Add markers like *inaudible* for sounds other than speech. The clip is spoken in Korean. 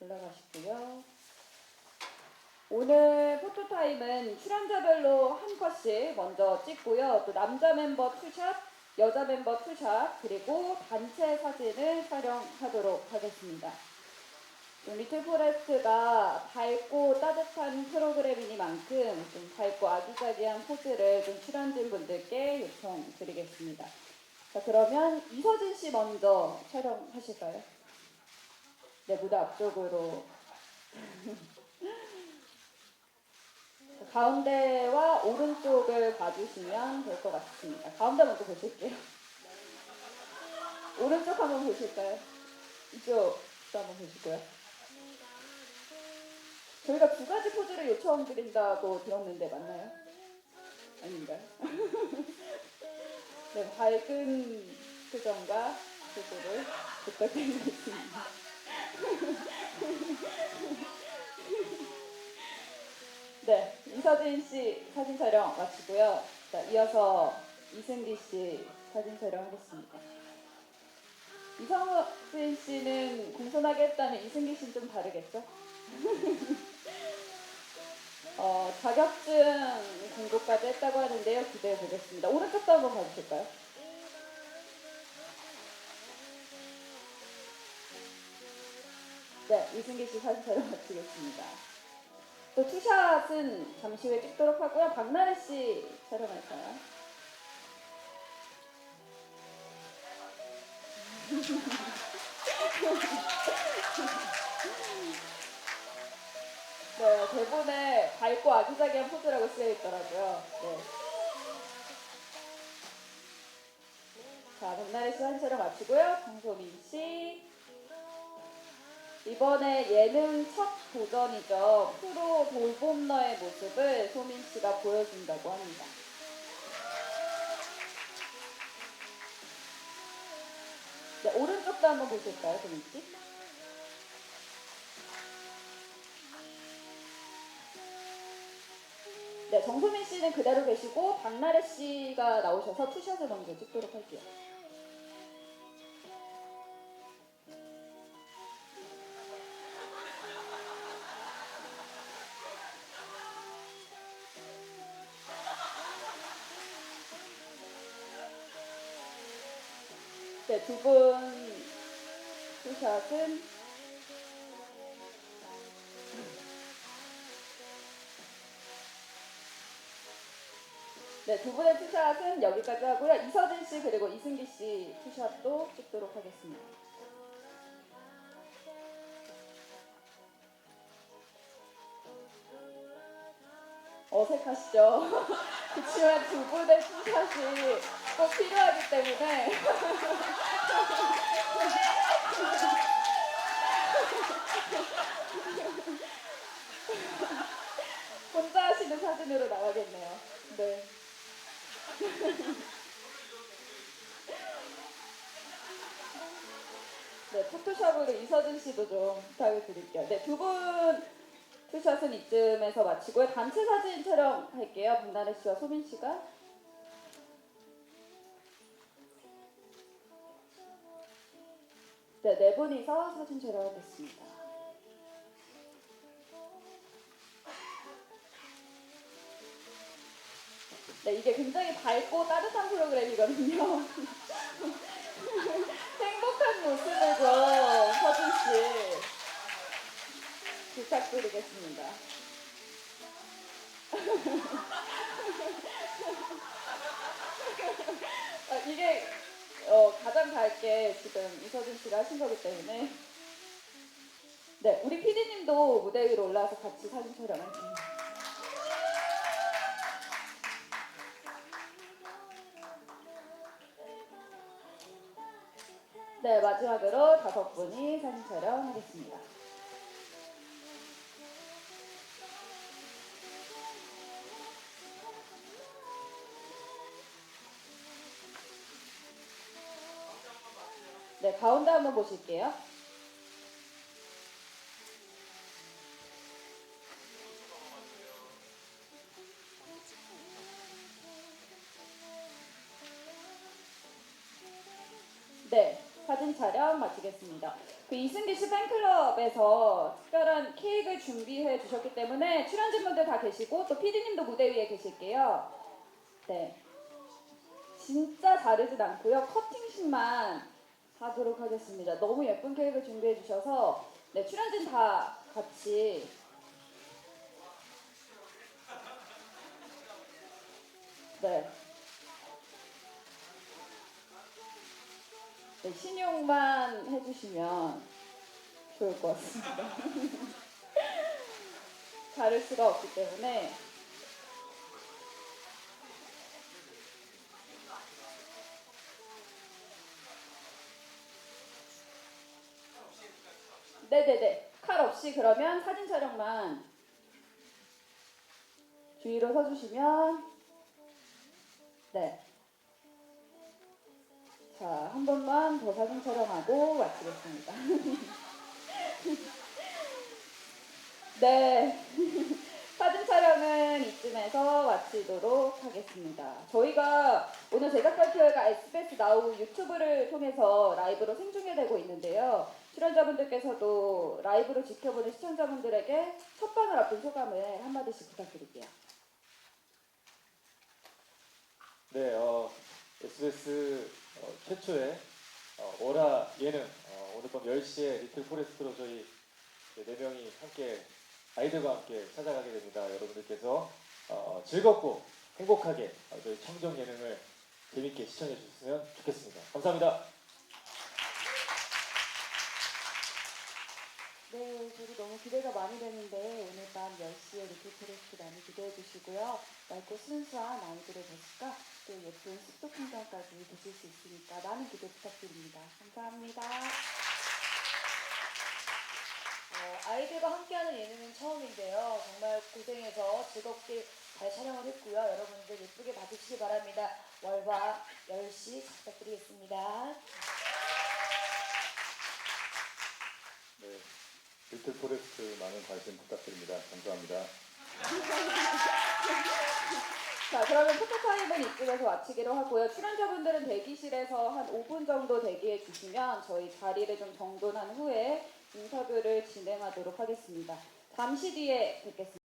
올라가시고요. 오늘 포토타임은 출연자별로 한 컷씩 먼저 찍고요. 또 남자 멤버 투샷, 여자 멤버 투샷, 그리고 단체 사진을 촬영하도록 하겠습니다. 좀 리틀 포레스트가 밝고 따뜻한 프로그램이니만큼 좀 밝고 아기자기한 포즈를 좀 출연진 분들께 요청드리겠습니다. 자, 그러면 이서진 씨 먼저 촬영하실까요? 네, 무대 앞쪽으로. 자, *laughs* 가운데와 오른쪽을 봐주시면 될 것 같습니다. 가운데 먼저 보실게요. 오른쪽 한번 보실까요? 이쪽도 한번 보시고요. 저희가 두 가지 포즈를 요청드린다고 들었는데 맞나요? 아닌가요? *laughs* 네, 밝은 표정과 포즈를 부탁드리겠습니다. *laughs* 네, 이서진 씨 사진 촬영 마치고요. 자, 이어서 이승기 씨 사진 촬영하겠습니다. 이성진 씨는 공손하게 했다면 이승기 씨는 좀 다르겠죠? *laughs* 어, 자격증 공부까지 했다고 하는데요. 기대해 보겠습니다. 오른쪽도 한번 봐주실까요? 네, 이승기 씨 사진 촬영 마치겠습니다. 또 투샷은 잠시 후에 찍도록 하고요. 박나래 씨 촬영할까요? *laughs* 네, 대본에 밝고 아기자기한 포즈라고 쓰여 있더라고요. 네. 자, 박나래 씨 한 촬영 마치고요. 정소민 씨. 이번에 예능 첫 도전이죠. 프로 돌봄너의 모습을 소민 씨가 보여준다고 합니다. 네, 오른쪽도 한번 보실까요, 소민 씨? 네, 정소민 씨는 그대로 계시고 박나래 씨가 나오셔서 투샷을 먼저 찍도록 할게요. 네, 두분 투샷은 네, 두 분의 투샷은 여기까지 하고요. 이서진 씨 그리고 이승기 씨 투샷도 찍도록 하겠습니다. 어색하시죠? *laughs* 그렇지만 두 분의 투샷이 꼭 필요하기 때문에 *laughs* 혼자 하시는 사진으로 나가겠네요. 네. *laughs* 네, 포토샵으로 이서진 씨도 좀 부탁을 드릴게요. 네, 두분 투샷은 이쯤에서 마치고요. 단체 사진 촬영할게요. 박나래 씨와 소민 씨가. 네, 네 분이서 사진 촬영하겠습니다. 네, 이게 굉장히 밝고 따뜻한 프로그램이거든요. *laughs* 행복한 모습을 좀 서진 씨 부탁드리겠습니다. 아, *laughs* 이게 어, 가장 밝게 지금 이서진 씨가 하신 거기 때문에 네, 우리 피디님도 무대 위로 올라와서 같이 사진 촬영할게요. 네, 마지막으로 다섯 분이 사진 촬영하겠습니다. 네, 가운데 한번 보실게요. 네, 사진 촬영 마치겠습니다. 그 이승기 씨 팬클럽에서 특별한 케이크를 준비해 주셨기 때문에 출연진분들 다 계시고 또 PD님도 무대 위에 계실게요. 네. 진짜 자르진 않고요. 커팅식만 하도록 하겠습니다. 너무 예쁜 케이크를 준비해 주셔서 네, 출연진 다 같이 네. 네, 신용만 해주시면 좋을 것 같습니다. *laughs* 자를 수가 없기 때문에 네네네 칼 없이 그러면 사진 촬영만 주위로 서주시면 네. 자, 한 번만 더 사진 촬영하고 마치겠습니다. *laughs* 네. *laughs* 사진 촬영은 이쯤에서 마치도록 하겠습니다. 저희가 오늘 제작 발표회가 SBS 나우 유튜브를 통해서 라이브로 생중계되고 있는데요. 출연자분들께서도 라이브로 지켜보는 시청자분들에게 첫 방을 앞둔 소감을 한마디씩 부탁드릴게요. 네, 어, SBS 어, 최초의 어, 월화 예능 어, 오늘 밤 10시에 리틀 포레스트로 저희 네 명이 함께 아이들과 함께 찾아가게 됩니다. 여러분들께서 어, 즐겁고 행복하게 어, 저희 청정 예능을 재밌게 시청해 주셨으면 좋겠습니다. 감사합니다. 네, 저도 너무 기대가 많이 되는데 오늘 밤 10시에 리틀 프레스트 많이 기대해 주시고요. 맑고 순수한 아이들의 모습과 또 예쁜 습도 풍경까지 보실 수 있으니까 많은 기대 부탁드립니다. 감사합니다. 어, 아이들과 함께하는 예능은 처음인데요. 정말 고생해서 즐겁게 잘 촬영을 했고요. 여러분들 예쁘게 봐주시기 바랍니다. 월화 10시 잘 부탁드리겠습니다. 리틀 포레스트 많은 관심 부탁드립니다. 감사합니다. 자, 그러면 포토타임은 이쯤에서 마치기로 하고요. 출연자분들은 대기실에서 한 5분 정도 대기해 주시면 저희 자리를 좀 정돈한 후에 인터뷰를 진행하도록 하겠습니다. 잠시 뒤에 뵙겠습니다.